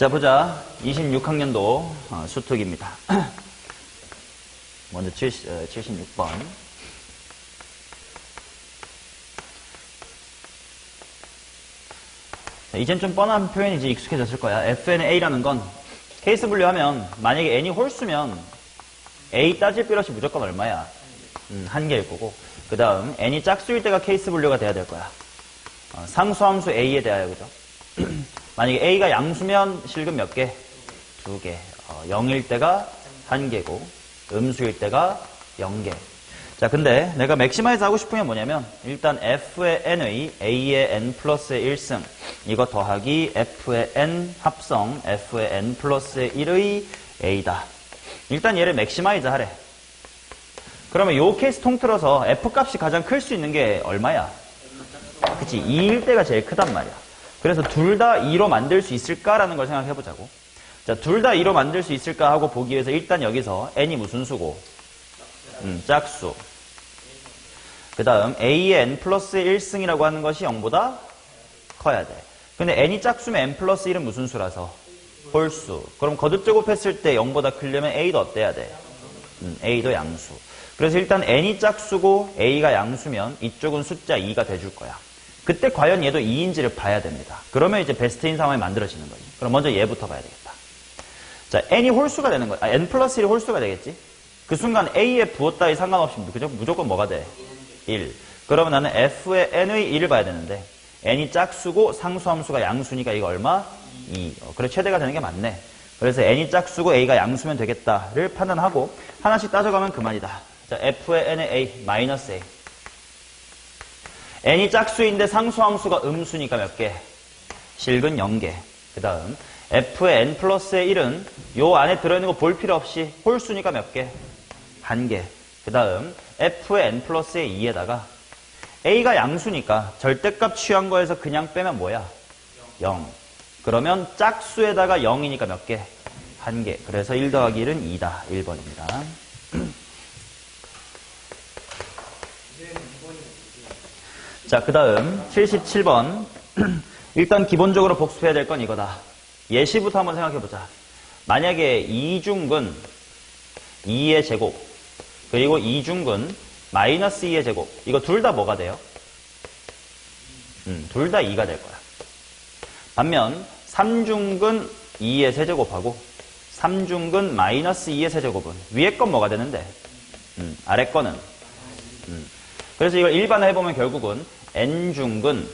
자, 보자. 26학년도 어, 수특입니다. 먼저 70, 어, 76번. 자, 이젠 좀 뻔한 표현이 이제 익숙해졌을 거야. FNA라는 건 케이스 분류하면 만약에 n이 홀수면 A 따질 필요 없이 무조건 얼마야? 음, 한 개일 거고. 그 다음 n이 짝수일 때가 케이스 분류가 돼야 될 거야. 어, 상수함수 A에 대하여 그죠? 만약에 A가 양수면 실금 몇 개? 두 개. 어, 0일 때가 한 개고 음수일 때가 0개. 자, 근데 내가 맥시마이즈 하고 싶은 게 뭐냐면 일단 F의 N의 A의 N 플러스의 1승 이거 더하기 F의 N 합성 F의 N 플러스의 1의 A다. 일단 얘를 맥시마이즈 하래. 그러면 요 케이스 통틀어서 F 값이 가장 클 수 있는 게 얼마야? 그치 2일 때가 제일 크단 말이야. 그래서 둘 다 2로 만들 수 있을까라는 걸 생각해 보자고. 자, 둘 다 2로 만들 수 있을까 하고 보기 위해서 일단 여기서 n이 무슨 수고? 음, 짝수. 그 다음 a의 n 플러스 1승이라고 하는 것이 0보다 커야 돼. 근데 n이 짝수면 n 플러스 1은 무슨 수라서? 홀수. 그럼 거듭 제곱했을 때 0보다 크려면 a도 어때야 돼? 음, a도 양수. 그래서 일단 n이 짝수고 a가 양수면 이쪽은 숫자 2가 돼줄 거야. 그때 과연 얘도 2인지를 봐야 됩니다. 그러면 이제 베스트인 상황이 만들어지는 거지. 그럼 먼저 얘부터 봐야 되겠다. 자, n이 홀수가 되는 거야. 아, n 플러스 1이 홀수가 되겠지? 그 순간 a에 따위 상관없이 그죠? 무조건 뭐가 돼? 1. 그러면 나는 f의 n의 1을 봐야 되는데 n이 짝수고 상수함수가 양수니까 이거 얼마? 2. 어, 그래 최대가 되는 게 맞네. 그래서 n이 짝수고 a가 양수면 되겠다를 판단하고 하나씩 따져가면 그만이다. 자, f의 n의 a 마이너스 a. n이 짝수인데 상수함수가 음수니까 몇 개? 실근 0개. 그 다음 f의 n 플러스의 1은 요 안에 들어있는 거 볼 필요 없이 홀수니까 몇 개? 한 개. 그 다음 f의 n 플러스의 2에다가 a가 양수니까 절대값 취한 거에서 그냥 빼면 뭐야? 0. 그러면 짝수에다가 0이니까 몇 개? 한 개. 그래서 1 더하기 1은 2다. 1번입니다. 자, 그 다음 77번. 일단 기본적으로 복습해야 될 건 이거다. 예시부터 한번 생각해보자. 만약에 이중근 2의 제곱 그리고 이중근 마이너스 2의 제곱 이거 둘 다 뭐가 돼요? 음, 둘 다 2가 될 거야. 반면 3중근 2의 세제곱하고 3중근 마이너스 2의 세제곱은 위에 건 뭐가 되는데? 음, 아래 거는 음. 그래서 이걸 일반화해보면 결국은 n중근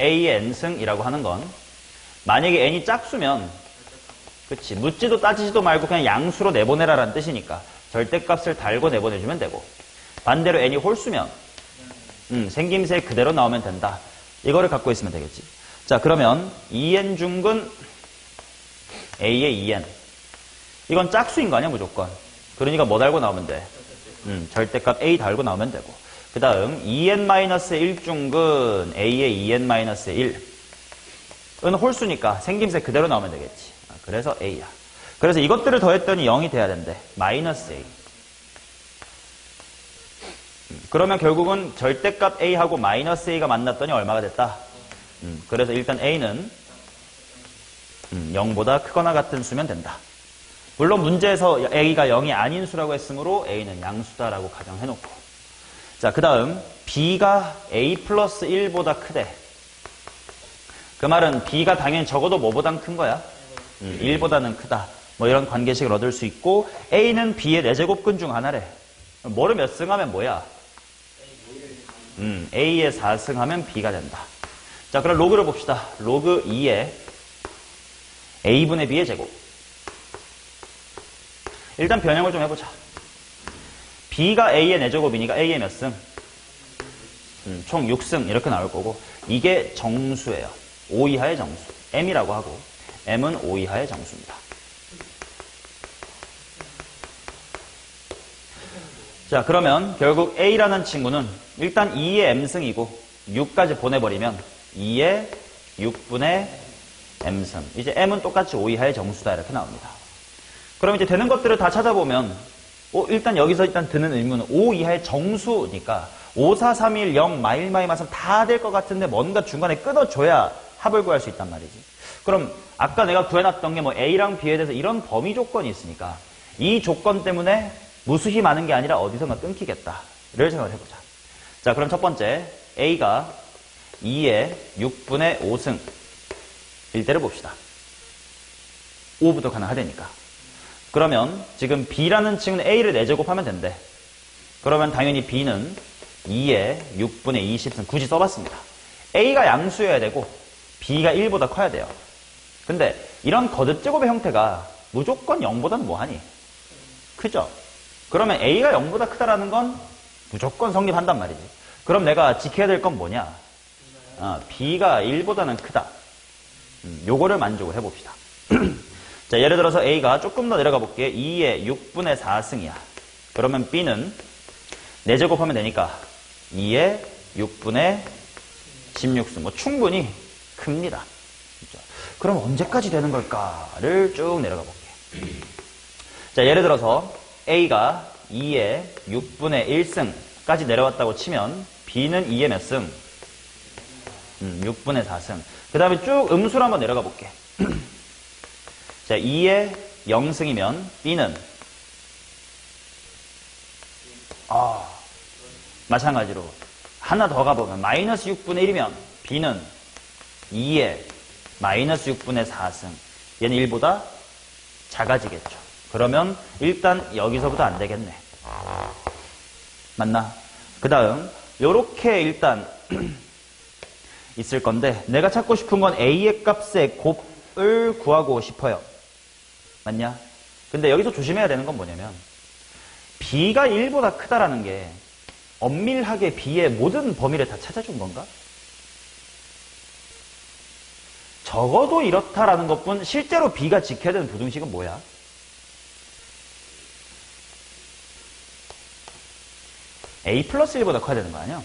a의 n승이라고 하는 건 만약에 n이 짝수면 그치 묻지도 따지지도 말고 그냥 양수로 내보내라라는 뜻이니까 절대값을 달고 내보내주면 되고 반대로 n이 홀수면 음, 생김새 그대로 나오면 된다. 이거를 갖고 있으면 되겠지. 자 그러면 2n 중근 a의 2n 이건 짝수인 거 아니야 무조건. 그러니까 뭐 달고 나오면 돼? 음, 절대값 a 달고 나오면 되고 그 다음 2n-1 중근 a의 2n-1 은 홀수니까 생김새 그대로 나오면 되겠지. 아, 그래서 a야. 그래서 이것들을 더했더니 0이 돼야 된대. 마이너스 a. 음, 그러면 결국은 절대값 a하고 마이너스 a가 만났더니 얼마가 됐다? 음, 그래서 일단 a는 음, 0보다 크거나 같은 수면 된다. 물론 문제에서 a가 0이 아닌 수라고 했으므로 a는 양수다라고 가정해놓고 자, 그 다음 b가 a 플러스 1보다 크대. 그 말은 b가 당연히 적어도 뭐보단 큰 거야? 음, 1보다는 크다. 뭐 이런 관계식을 얻을 수 있고 a는 b의 4제곱근 중 하나래. 뭐를 몇 승하면 뭐야? 음, a의 4승하면 b가 된다. 자, 그럼 로그를 봅시다. 로그 2의 a분의 b의 제곱. 일단 변형을 좀 해보자. B가 a의 4제곱이니까 a의 몇 승? 음, 총 6승 이렇게 나올 거고 이게 정수예요. 5 이하의 정수. m이라고 하고 m은 5 이하의 정수입니다. 자 그러면 결국 a라는 친구는 일단 2의 m승이고 6까지 보내버리면 2의 6분의 m승. 이제 m은 똑같이 5 이하의 정수다 이렇게 나옵니다. 그럼 이제 되는 것들을 다 찾아보면 어, 일단 여기서 일단 드는 의문은 5 이하의 정수니까 5, 4, 3, 1, 0, 마일, 마이, 마선 다될 것 같은데 뭔가 중간에 끊어줘야 합을 구할 수 있단 말이지. 그럼 아까 내가 구해놨던 게 뭐 A랑 B에 대해서 이런 범위 조건이 있으니까 이 조건 때문에 무수히 많은 게 아니라 어디선가 끊기겠다를 생각을 해보자. 자, 그럼 첫 번째 A가 2의 6분의 5승 일 때를 봅시다. 5부터 가능하다니까. 그러면 지금 B라는 층은 A를 4제곱하면 된대. 그러면 당연히 B는 2의 6분의 20승 굳이 써봤습니다. A가 양수여야 되고 B가 1보다 커야 돼요. 근데 이런 거듭 제곱의 형태가 무조건 0보다는 뭐하니? 크죠? 그러면 A가 0보다 크다라는 건 무조건 성립한단 말이지. 그럼 내가 지켜야 될 건 뭐냐? 아, B가 1보다는 크다. 음, 요거를 만족을 해봅시다. 자, 예를 들어서 A가 조금 더 내려가 볼게요. 2의 6분의 4승이야. 그러면 B는 4제곱하면 되니까 2의 6분의 16승. 뭐 충분히 큽니다. 그죠? 그럼 언제까지 되는 걸까를 쭉 내려가 볼게요. 자, 예를 들어서 A가 2의 6분의 1승까지 내려왔다고 치면 B는 2의 몇 승? 음, 6분의 4승. 그 다음에 쭉 음수로 한번 내려가 볼게. 자, 2의 0승이면 B는 아, 마찬가지로 하나 더 가보면 마이너스 6분의 1이면 B는 2의 마이너스 6분의 4승. 얘는 1보다 작아지겠죠. 그러면 일단 여기서부터 안 되겠네. 맞나? 그 다음 요렇게 일단 있을 건데 내가 찾고 싶은 건 A의 값의 곱을 구하고 싶어요. 맞냐? 근데 여기서 조심해야 되는 건 뭐냐면 B가 1보다 크다라는 게 엄밀하게 B의 모든 범위를 다 찾아준 건가? 적어도 이렇다라는 것뿐 실제로 B가 지켜야 되는 부등식은 뭐야? A 플러스 1보다 커야 되는 거 아니야?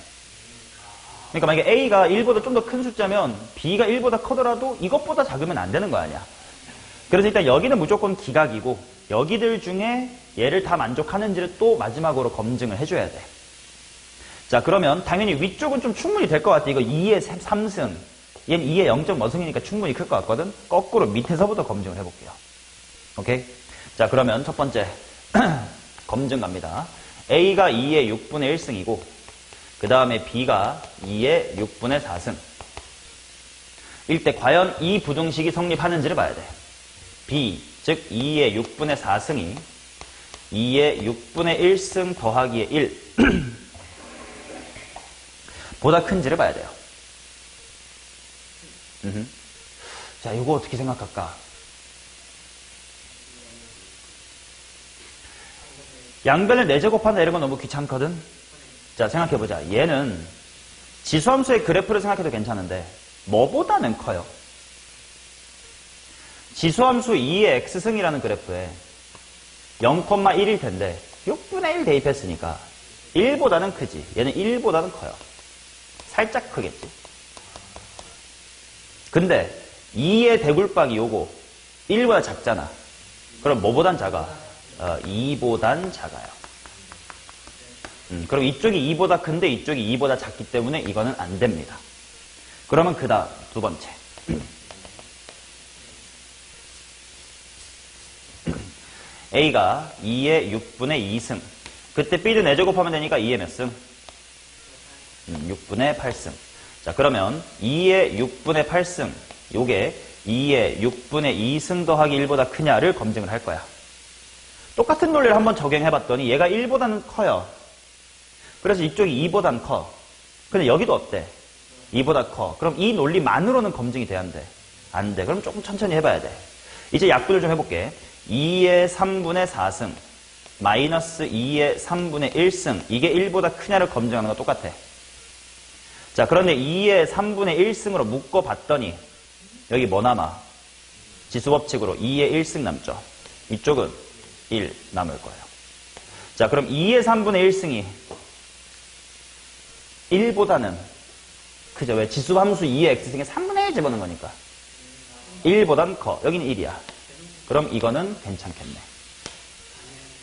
그러니까 만약에 A가 1보다 좀 더 큰 숫자면 B가 1보다 커더라도 이것보다 작으면 안 되는 거 아니야? 그래서 일단 여기는 무조건 기각이고 여기들 중에 얘를 다 만족하는지를 또 마지막으로 검증을 해줘야 돼. 자 그러면 당연히 위쪽은 좀 충분히 될 것 같아. 이거 2의 3승. 얘는 2의 0점 머승이니까 충분히 클 것 같거든. 거꾸로 밑에서부터 검증을 해볼게요. 오케이? 자 그러면 첫 번째 검증 갑니다. A가 2의 6분의 1승이고 그 다음에 B가 2의 6분의 4승. 일때 과연 이 부등식이 성립하는지를 봐야 돼. B, 즉 2의 6분의 4승이 2의 6분의 1승 더하기의 1 보다 큰지를 봐야 돼요. 자, 이거 어떻게 생각할까? 양변을 4제곱한다 이런 건 너무 귀찮거든? 자, 생각해보자. 얘는 지수함수의 그래프를 생각해도 괜찮은데 뭐보다는 커요? 지수함수 2의 x승이라는 그래프에 0,1일 텐데 6분의 1 대입했으니까 1보다는 크지. 얘는 1보다는 커요. 살짝 크겠지. 근데 2의 대굴박이 요거 1보다 작잖아. 그럼 뭐보단 작아? 어, 2보단 작아요. 음, 그럼 이쪽이 2보다 큰데 이쪽이 2보다 작기 때문에 이거는 안 됩니다. 그러면 그 다음 두 번째. A가 2의 6분의 2승. 그때 B를 4제곱하면 되니까 2의 몇 승? 음, 6분의 8승. 자, 그러면 2의 6분의 8승. 요게 2의 6분의 2승 더하기 1보다 크냐를 검증을 할 거야. 똑같은 논리를 한번 적용해봤더니 얘가 1보다는 커요. 그래서 이쪽이 2보단 커. 근데 여기도 어때? 2보다 커. 그럼 이 논리만으로는 검증이 돼야 안 돼? 안 돼. 그럼 조금 천천히 해봐야 돼. 이제 약분을 좀 해볼게. 2의 3분의 4승 마이너스 2의 3분의 1승 이게 1보다 크냐를 검증하는 거 똑같아. 자 그런데 2의 3분의 1승으로 묶어봤더니 여기 뭐 남아? 지수법칙으로 2의 1승 남죠. 이쪽은 1 남을 거예요. 자 그럼 2의 3분의 1승이 1보다는 그죠? 왜 지수함수 2의 x승에 3분의 1 집어넣은 거니까 1보단 커. 여기는 1이야. 그럼 이거는 괜찮겠네.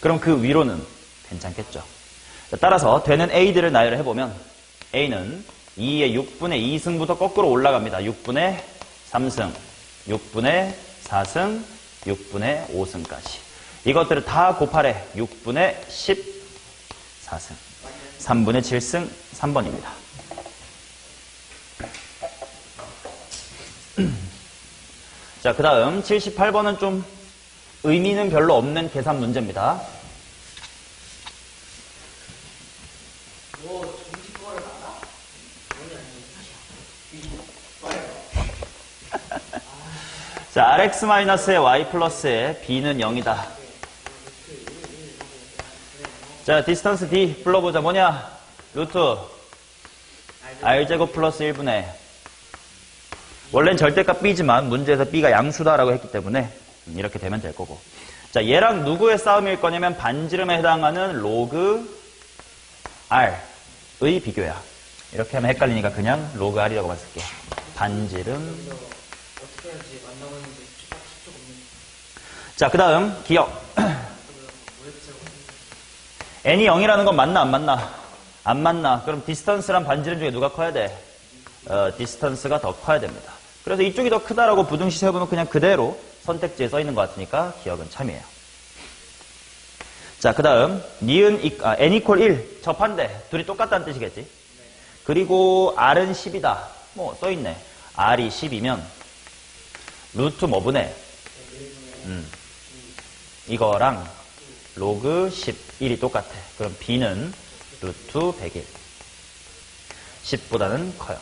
그럼 그 위로는 괜찮겠죠. 자, 따라서 되는 A들을 나열을 해보면 A는 2의 6분의 2승부터 거꾸로 올라갑니다. 6분의 3승, 6분의 4승, 6분의 5승까지. 이것들을 다 곱하래. 6분의 14승. 3분의 7승 3번입니다. 자, 그 다음 78번은 좀 의미는 별로 없는 계산 문제입니다. 자, rx-의 y 플러스에 b는 0이다. 자, 디스턴스 d 불러보자. 뭐냐? 루트 r제곱 플러스 1분의 원래는 절대값 b지만 문제에서 b가 양수다라고 했기 때문에 이렇게 되면 될 거고. 자, 얘랑 누구의 싸움일 거냐면 반지름에 해당하는 로그 r의 비교야. 이렇게 하면 헷갈리니까 그냥 로그 r이라고만 쓸게. 반지름 어떻게 해야지 만나봤는데 딱 10초 없는 자, 그 다음, 기억. n이 0이라는 건 맞나, 안 맞나? 안 맞나? 그럼 디스턴스랑 반지름 중에 누가 커야 돼? 어, 디스턴스가 더 커야 됩니다. 그래서 이쪽이 더 크다라고 부등시 세보면 그냥 그대로 선택지에 써 있는 것 같으니까 기억은 참이에요. 자, 그 다음, 니은, 이- 아, n 이퀄 1. 접한대. 둘이 똑같다는 뜻이겠지? 그리고 r은 10이다. 뭐, 써있네. r이 10이면, 루트 뭐분해? 음. 이거랑 로그 11이 똑같아. 그럼 b는 루트 101. 10보다는 커요.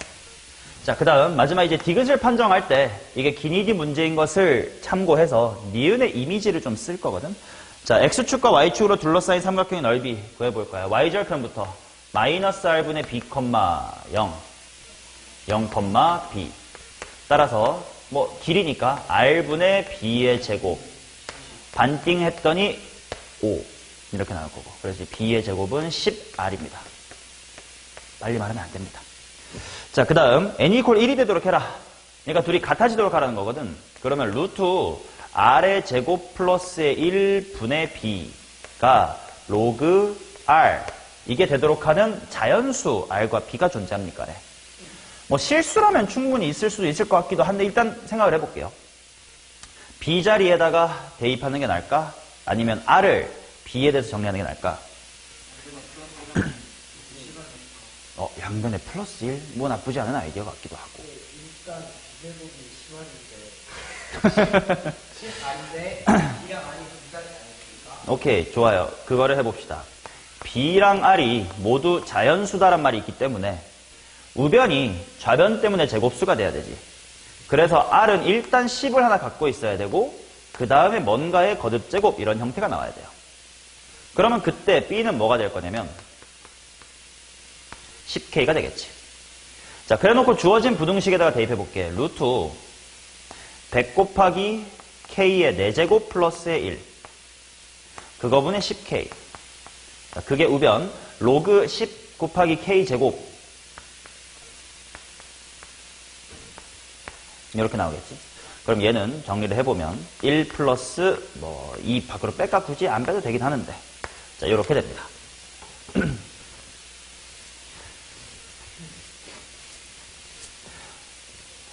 자, 그 다음 마지막 이제 디귿을 판정할 때 이게 기니디 문제인 것을 참고해서 니은의 이미지를 좀 쓸 거거든. 자, x축과 y축으로 둘러싸인 삼각형의 넓이 구해볼 거야. y절편부터 마이너스 r분의 b, 0, 0, b. 따라서 뭐 길이니까 r분의 b의 제곱 반띵 했더니 5 이렇게 나올 거고 그래서 b의 제곱은 10r입니다. 빨리 말하면 안 됩니다. 자, 그 다음 n 이퀄 1이 되도록 해라. 그러니까 둘이 같아지도록 하라는 거거든. 그러면 루트 r의 제곱 플러스의 1분의 b가 로그 r 이게 되도록 하는 자연수 r과 b가 존재합니까? 네. 뭐 실수라면 충분히 있을 수도 있을 것 같기도 한데 일단 생각을 해볼게요. b 자리에다가 대입하는 게 나을까? 아니면 r을 b에 대해서 정리하는 게 나을까? 어, 양변에 플러스 1? 뭐 나쁘지 않은 아이디어 같기도 하고. 일단 기대보기 10 아닌데 B랑 아니 분산이 아니니까 오케이, 좋아요. 그거를 해봅시다. b랑 r이 모두 자연수다란 말이 있기 때문에 우변이 좌변 때문에 제곱수가 돼야 되지. 그래서 r은 일단 10을 하나 갖고 있어야 되고 그 다음에 뭔가의 거듭 제곱 이런 형태가 나와야 돼요. 그러면 그때 b는 뭐가 될 거냐면 10k가 되겠지. 자, 그래놓고 주어진 부등식에다가 대입해 볼게. 루트 100 곱하기 k의 4제곱 플러스의 1. 그거분의 10k. 자, 그게 우변 로그 10 곱하기 k 제곱 이렇게 나오겠지. 그럼 얘는 정리를 해보면 1 플러스 뭐 2 밖으로 뺄까 굳이 안 빼도 되긴 하는데 자 이렇게 됩니다.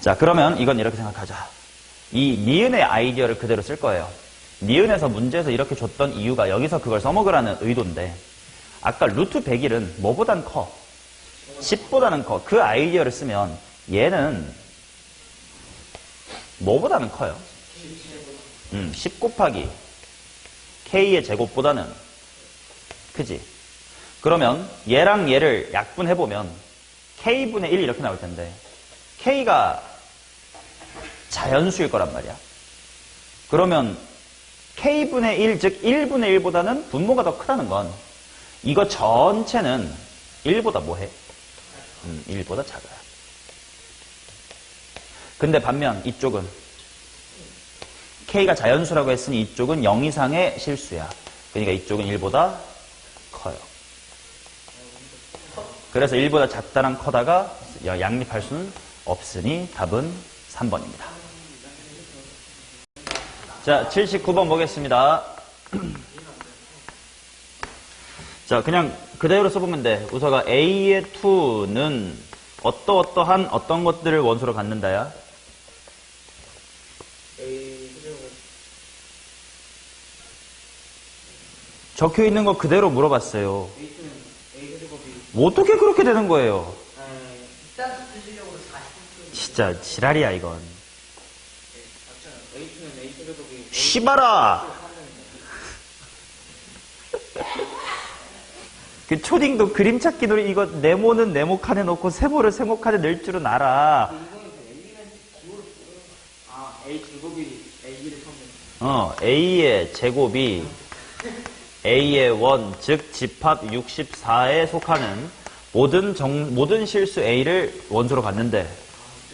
자 그러면 이건 이렇게 생각하자. 이 니은의 아이디어를 그대로 쓸 거예요. 니은에서 문제에서 이렇게 줬던 이유가 여기서 그걸 써먹으라는 의도인데 아까 루트 101은 뭐보단 커? 10보다는 커. 그 아이디어를 쓰면 얘는 뭐보다는 커요? 음, 10 곱하기 k의 제곱보다는 크지. 그러면 얘랑 얘를 약분해보면 k분의 1 이렇게 나올 텐데 k가 자연수일 거란 말이야. 그러면 k분의 1, 즉 1분의 1보다는 분모가 더 크다는 건 이거 전체는 1보다 뭐해? 음, 1보다 작아요. 근데 반면 이쪽은 k가 자연수라고 했으니 이쪽은 0 이상의 실수야. 그러니까 이쪽은 1보다 그래서 1보다 작다랑 커다가 양립할 수는 없으니 답은 3번입니다. 자, 79번 보겠습니다. 자, 그냥 그대로 써보면 돼. 우서가 A의 2는 어떠어떠한 어떤 것들을 원소로 갖는다야? 적혀 있는 거 그대로 물어봤어요. 어떻게 그렇게 되는 거예요? 40분 진짜 지랄이야 이건. 제곱이 씨발아! 그 초딩도 그림 찾기 놀이 이거 네모는 네모 칸에 넣고 세모를 세모 칸에 넣을 줄은 알아. 아 A를 처음 어, A의 제곱이 A의 원, 즉 집합 64에 속하는 모든 정, 모든 실수 A를 원소로 갖는데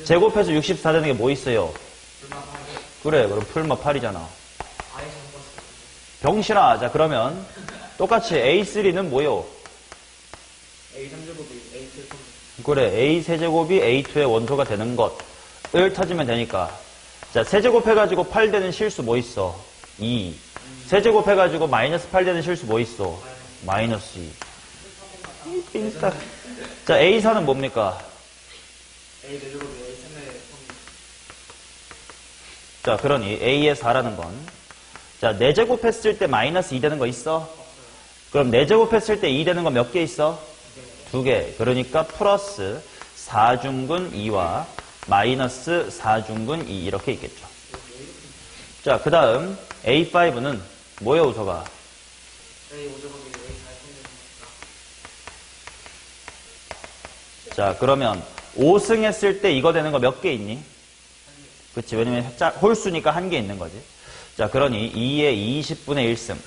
제곱해서 64 되는 게 뭐 있어요? 그래, 그럼 풀마 8이잖아. 아예 정보 병신아. 자, 그러면 똑같이 A3는 뭐요? A 3제곱이 A 7 처음 그래, A 세제곱이 A2의 원소가 되는 것을 찾으면 되니까. 자, 세제곱 해가지고 8 되는 실수 뭐 있어? 2. 세제곱 해가지고 마이너스 8 되는 실수 뭐 있어? 마이너스 2. 이 삥딱. 자, A4는 뭡니까? A 제곱이 A 3의 처음 자, 그러니 A의 4라는 건. 자, 4제곱 했을 때 마이너스 2 되는 거 있어? 그럼 4제곱 했을 때 2 되는 거 몇 개 있어? 두 개. 그러니까 플러스 4중근 2와 마이너스 4중근 2 이렇게 있겠죠. 자, 그 다음 A5는 뭐야, 우서가? A 5제곱이 A 4 처음 자, 그러면 5승 했을 때 이거 되는 거 몇 개 있니? 그치, 왜냐면 짝- 홀수니까 한 개 있는 거지. 자, 그러니 2의 20분의 1승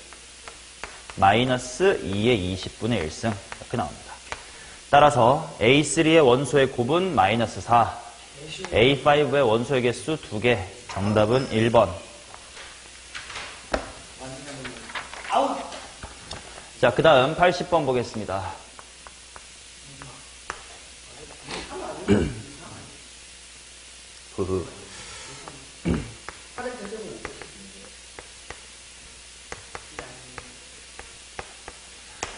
마이너스 2의 20분의 1승 이렇게 나옵니다. 따라서 A3의 원소의 곱은 마이너스 4, A5의 원소의 개수 2개, 정답은 1번. 자, 그 다음 80번 보겠습니다.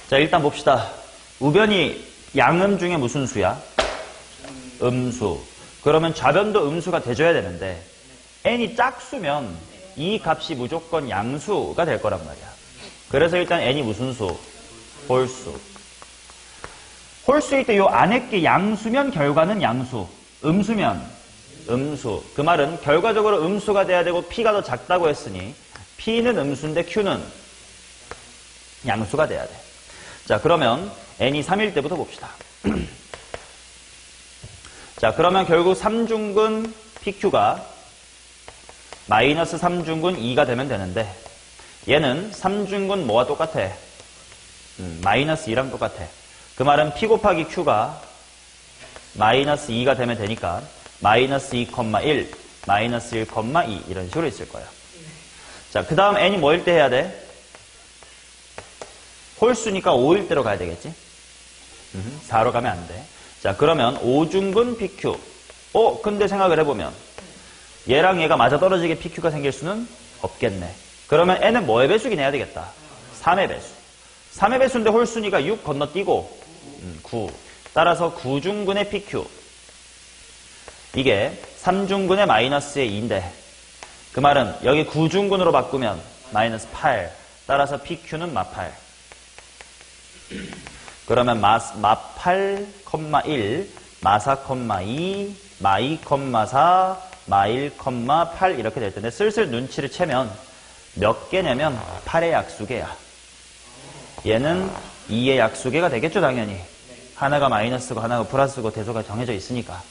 자, 일단 봅시다. 우변이 양음 중에 무슨 수야? 음수. 그러면 좌변도 음수가 돼줘야 되는데, n이 짝수면 이 값이 무조건 양수가 될 거란 말이야. 그래서 일단 n이 무슨 수? 홀수. 홀수일 때 요 안에 게 양수면 결과는 양수. 음수면 음수. 그 말은 결과적으로 음수가 돼야 되고 p가 더 작다고 했으니 p는 음수인데 q는 양수가 돼야 돼. 자, 그러면 n이 3일 때부터 봅시다. 자, 그러면 결국 3중근 pq가 마이너스 3중근 2가 되면 되는데 얘는 3중근 뭐와 똑같아? 음, 마이너스 2랑 똑같아. 그 말은 p 곱하기 q가 마이너스 2가 되면 되니까 마이너스 2,1, 마이너스 1,2 이런 식으로 있을 거예요. 자, 그 다음 n이 뭐일 때 해야 돼? 홀수니까 5일 대로 가야 되겠지? 음, 4로 가면 안 돼. 자, 그러면 5중근 PQ. 어, 근데 생각을 해보면 얘랑 얘가 맞아 떨어지게 PQ가 생길 수는 없겠네. 그러면 n은 뭐의 배수기 내야 되겠다? 3의 배수. 3의 배수인데 홀수니까 6 건너뛰고 음, 9. 따라서 9중근의 PQ. 이게 3중근의 마이너스의 2인데 그 말은 여기 9중근으로 바꾸면 마이너스 8. 따라서 PQ는 마8. 그러면 마, 마8, 1, 마4, 2, 마2, 4, 마1, 8 이렇게 될 텐데 슬슬 눈치를 채면 몇 개냐면 8의 약수계야. 얘는 2의 약수계가 되겠죠, 당연히. 하나가 마이너스고 하나가 플러스고 대소가 정해져 있으니까.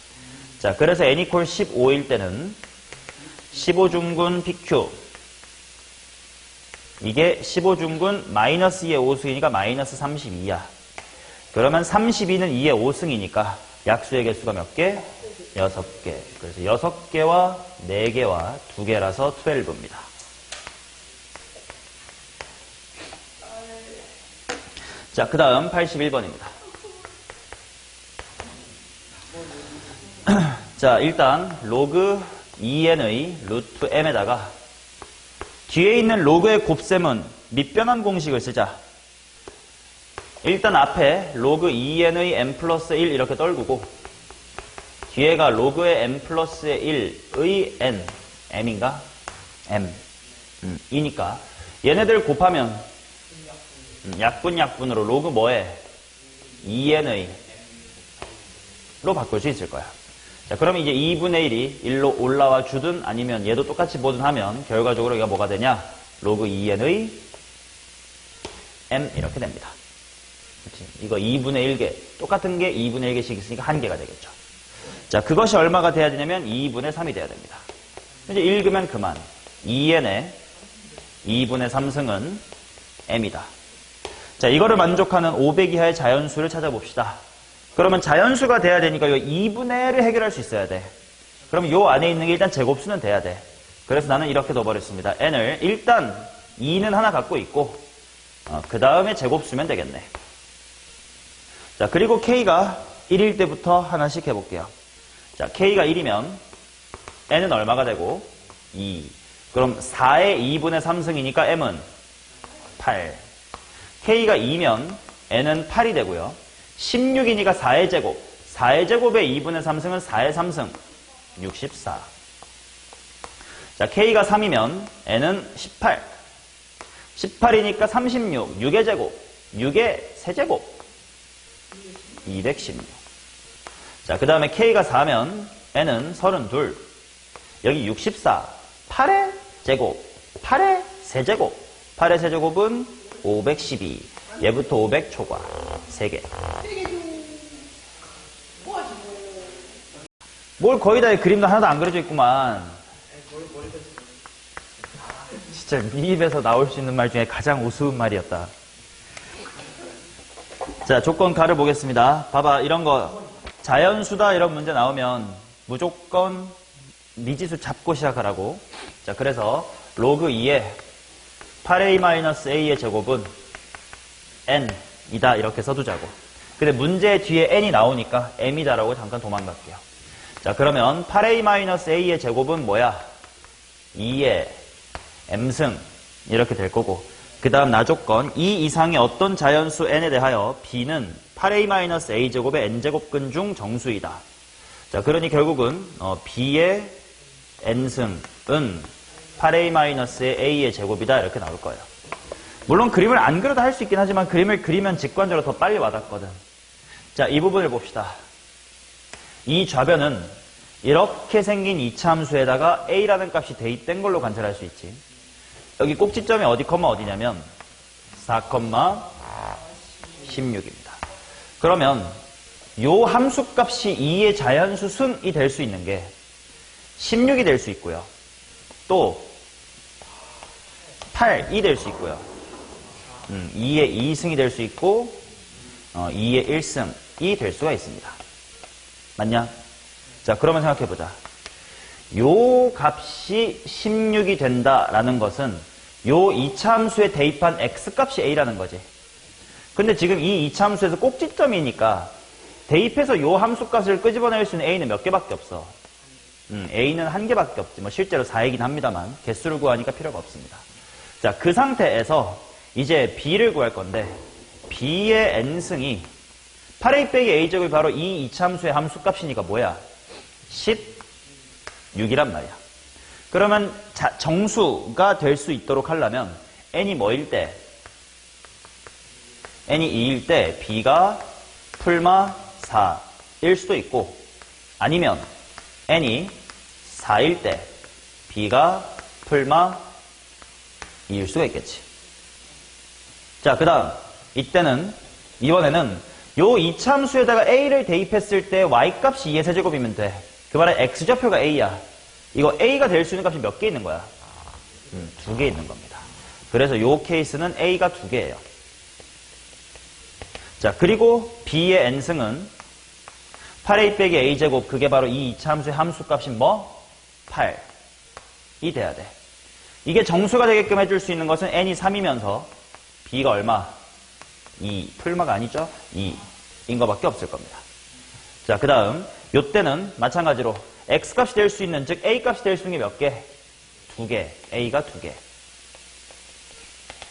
자, 그래서 n 이퀄 15일 때는 15중근 PQ. 이게 15중근 마이너스 2의 5승이니까 마이너스 32야. 그러면 32는 2의 5승이니까 약수의 개수가 몇 개? 6개. 그래서 6개와 4개와 2개라서 12입니다. 자, 그 다음 81번입니다. 자, 일단 로그 2n의 루트 m에다가 뒤에 있는 로그의 곱셈은 밑변환 공식을 쓰자. 일단 앞에 로그 2n의 m 플러스 1 이렇게 떨구고 뒤에가 로그의 m 플러스의 1의 n m인가? m 음, 이니까 얘네들 곱하면 음, 약분 약분으로 로그 뭐에 2n의 로 바꿀 수 있을 거야. 자, 그러면 이제 2분의 1이 1로 올라와 주든 아니면 얘도 똑같이 보든 하면 결과적으로 이가 뭐가 되냐? 로그 2n의 m 이렇게 됩니다. 그치? 이거 2분의 1개 똑같은 게 2분의 1개씩 있으니까 한 개가 되겠죠. 자, 그것이 얼마가 돼야 되냐면 2분의 3이 돼야 됩니다. 이제 읽으면 그만. 2n의 2분의 3승은 m이다. 자, 이거를 만족하는 500 이하의 자연수를 찾아봅시다. 그러면 자연수가 돼야 되니까 이 2분의 1을 해결할 수 있어야 돼. 그럼 요 안에 있는 게 일단 제곱수는 돼야 돼. 그래서 나는 이렇게 넣어버렸습니다. n을 일단 2는 하나 갖고 있고 그 다음에 제곱수면 되겠네. 자 그리고 k가 1일 때부터 하나씩 해볼게요. 자 k가 1이면 n은 얼마가 되고 2. 그럼 4의 2분의 3승이니까 m은 8. K가 2면 n은 8이 되고요. 16이니까 4의 제곱. 4의 제곱의 2분의 3승은 4의 3승. 64. 자, K가 3이면 N은 18. 18이니까 36. 6의 제곱. 6의 세제곱. 216. 자, 그 다음에 K가 4면 N은 32. 여기 64. 8의 제곱. 8의 세제곱. 8의 세제곱은 512. 얘부터 500 초과. 3개. 뭘 거의 다 그림도 하나도 안 그려져 있구만. 진짜 네 입에서 나올 수 있는 말 중에 가장 우스운 말이었다. 자, 조건 가를 보겠습니다. 봐봐, 이런 거. 자연수다 이런 문제 나오면 무조건 미지수 잡고 시작하라고. 자, 그래서 로그 2에 8a-a의 제곱은 n이다 이렇게 써두자고. 근데 문제 뒤에 n이 나오니까 m이다라고 잠깐 도망갈게요. 자, 그러면 8a-a의 제곱은 뭐야? 2의 m승 이렇게 될 거고 그 다음 나조건 이 이상의 어떤 자연수 n에 대하여 b는 8a-a 제곱의 n제곱근 중 정수이다. 자, 그러니 결국은 어, b의 n승은 8a-의 a의 제곱이다 이렇게 나올 거예요. 물론 그림을 안 그려도 할 수 있긴 하지만 그림을 그리면 직관적으로 더 빨리 와닿거든. 자, 이 부분을 봅시다. 이 좌변은 이렇게 생긴 이차함수에다가 a라는 값이 대입된 걸로 관찰할 수 있지. 여기 꼭지점이 어디 컴마 어디냐면 4,16입니다. 그러면 요 함수값이 2의 자연수 순이 될 수 있는 게 16이 될 수 있고요. 또 8이 될수 있고요. 음, 2의 2승이 될 수 있고 어, 2의 1승이 될 수가 있습니다. 맞냐? 자, 그러면 생각해 보자. 요 값이 16이 된다라는 것은 요 이차함수에 대입한 x값이 a라는 거지. 근데 지금 이 이차함수에서 꼭지점이니까 대입해서 요 함수값을 끄집어낼 수 있는 a는 몇 개밖에 없어. 음, a는 한 개밖에 없지. 뭐 실제로 4이긴 합니다만 개수를 구하니까 필요가 없습니다. 자, 그 상태에서 이제 b를 구할 건데 b의 n승이 8a 빼기 a제곱이 바로 이 이차함수의 함수값이니까 뭐야? 16이란 말이야. 그러면 자, 정수가 될 수 있도록 하려면 n이 뭐일 때? n이 2일 때 b가 풀마 4일 수도 있고 아니면 n이 4일 때 b가 풀마 2일 수가 있겠지. 자, 그 다음 이때는 이번에는 요 이차함수에다가 a를 대입했을 때 y값이 2의 세제곱이면 돼. 그 말은 x좌표가 a야. 이거 a가 될 수 있는 값이 몇 개 있는 거야? 음, 두개 있는 겁니다. 그래서 요 케이스는 a가 두 개예요. 자, 그리고 b의 n승은 8a 빼기 a제곱 그게 바로 이 이차함수의 함수값이 뭐? 8이 돼야 돼. 이게 정수가 되게끔 해줄 수 있는 것은 n이 3이면서 b가 얼마? 2. 풀마가 아니죠? 2인 것밖에 없을 겁니다. 자, 그 다음 요때는 마찬가지로 x값이 될 수 있는 즉 a값이 될 수 있는 게 몇 개? 두 개. a가 두 개.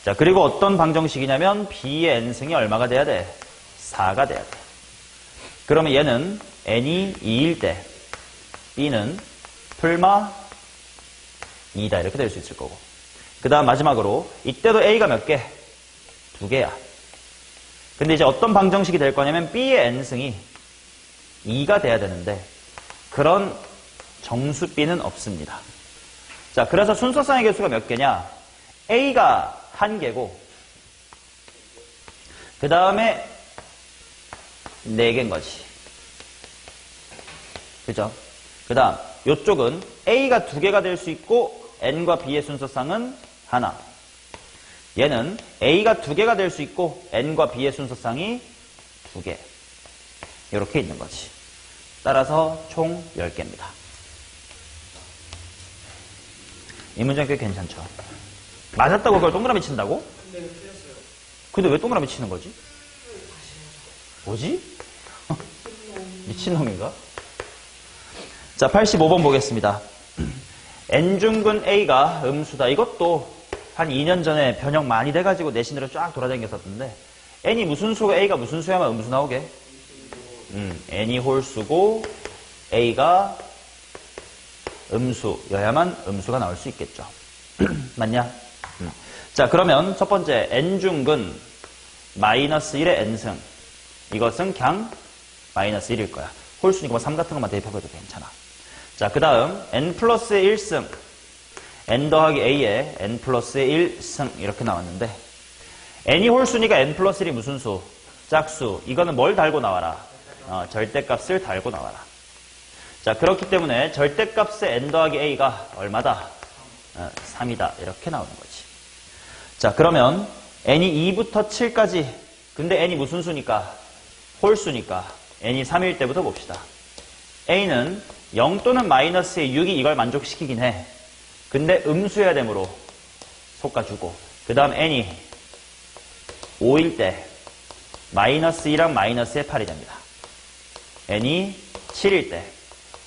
자, 그리고 어떤 방정식이냐면 b의 n승이 얼마가 돼야 돼? 4가 돼야 돼. 그러면 얘는 n이 2일 때 b는 풀마 2다 이렇게 될 수 있을 거고 그 다음 마지막으로 이때도 a가 몇 개? 두 개야. 근데 이제 어떤 방정식이 될 거냐면 B의 n승이 2가 돼야 되는데 그런 정수 B는 없습니다. 자, 그래서 순서상의 개수가 몇 개냐? A가 한 개고 그 다음에 네 개인 거지. 그죠? 그 다음 이쪽은 A가 두 개가 될 수 있고 N과 B의 순서상은 하나. 얘는 A가 두 개가 될 수 있고 N과 B의 순서상이 두 개. 이렇게 있는 거지. 따라서 총 10개입니다. 이 문장 꽤 괜찮죠? 맞았다고 그걸 동그라미 친다고? 틀렸어요. 근데 왜 동그라미 치는 거지? 뭐지? 미친놈인가? 자, 85번 보겠습니다. N중근 A가 음수다. 이것도 한 2년 전에 변형 많이 돼가지고 내신으로 쫙 돌아다녔었는데 N이 무슨 수고 A가 무슨 수야만 음수 나오게? 음, N이 홀수고 A가 음수여야만 음수가 나올 수 있겠죠. 맞냐? 음. 자, 그러면 첫 번째 N중근 마이너스 1의 N승. 이것은 그냥 마이너스 1일 거야. 홀수니까 뭐3 같은 것만 대입해봐도 괜찮아. 자, 그 다음 N 플러스의 1승. N 더하기 A의 N 플러스의 1승. 이렇게 나왔는데 N이 홀수니까 N 플러스 1이 무슨 수? 짝수. 이거는 뭘 달고 나와라? 어, 절대값을 달고 나와라. 자, 그렇기 때문에 절대값의 N 더하기 A가 얼마다? 어, 3이다. 이렇게 나오는 거지. 자, 그러면 n이 2부터 7까지. 근데 n이 무슨 수니까? 홀수니까. n이 3일 때부터 봅시다. a는 0 또는 마이너스의 6이 이걸 만족시키긴 해. 근데 음수여야 되므로 솎아주고. 그 다음 n이 5일 때 마이너스 2랑 마이너스의 8이 됩니다. n이 7일 때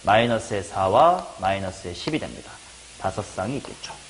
마이너스의 4와 마이너스의 10이 됩니다. 다섯 쌍이 있겠죠.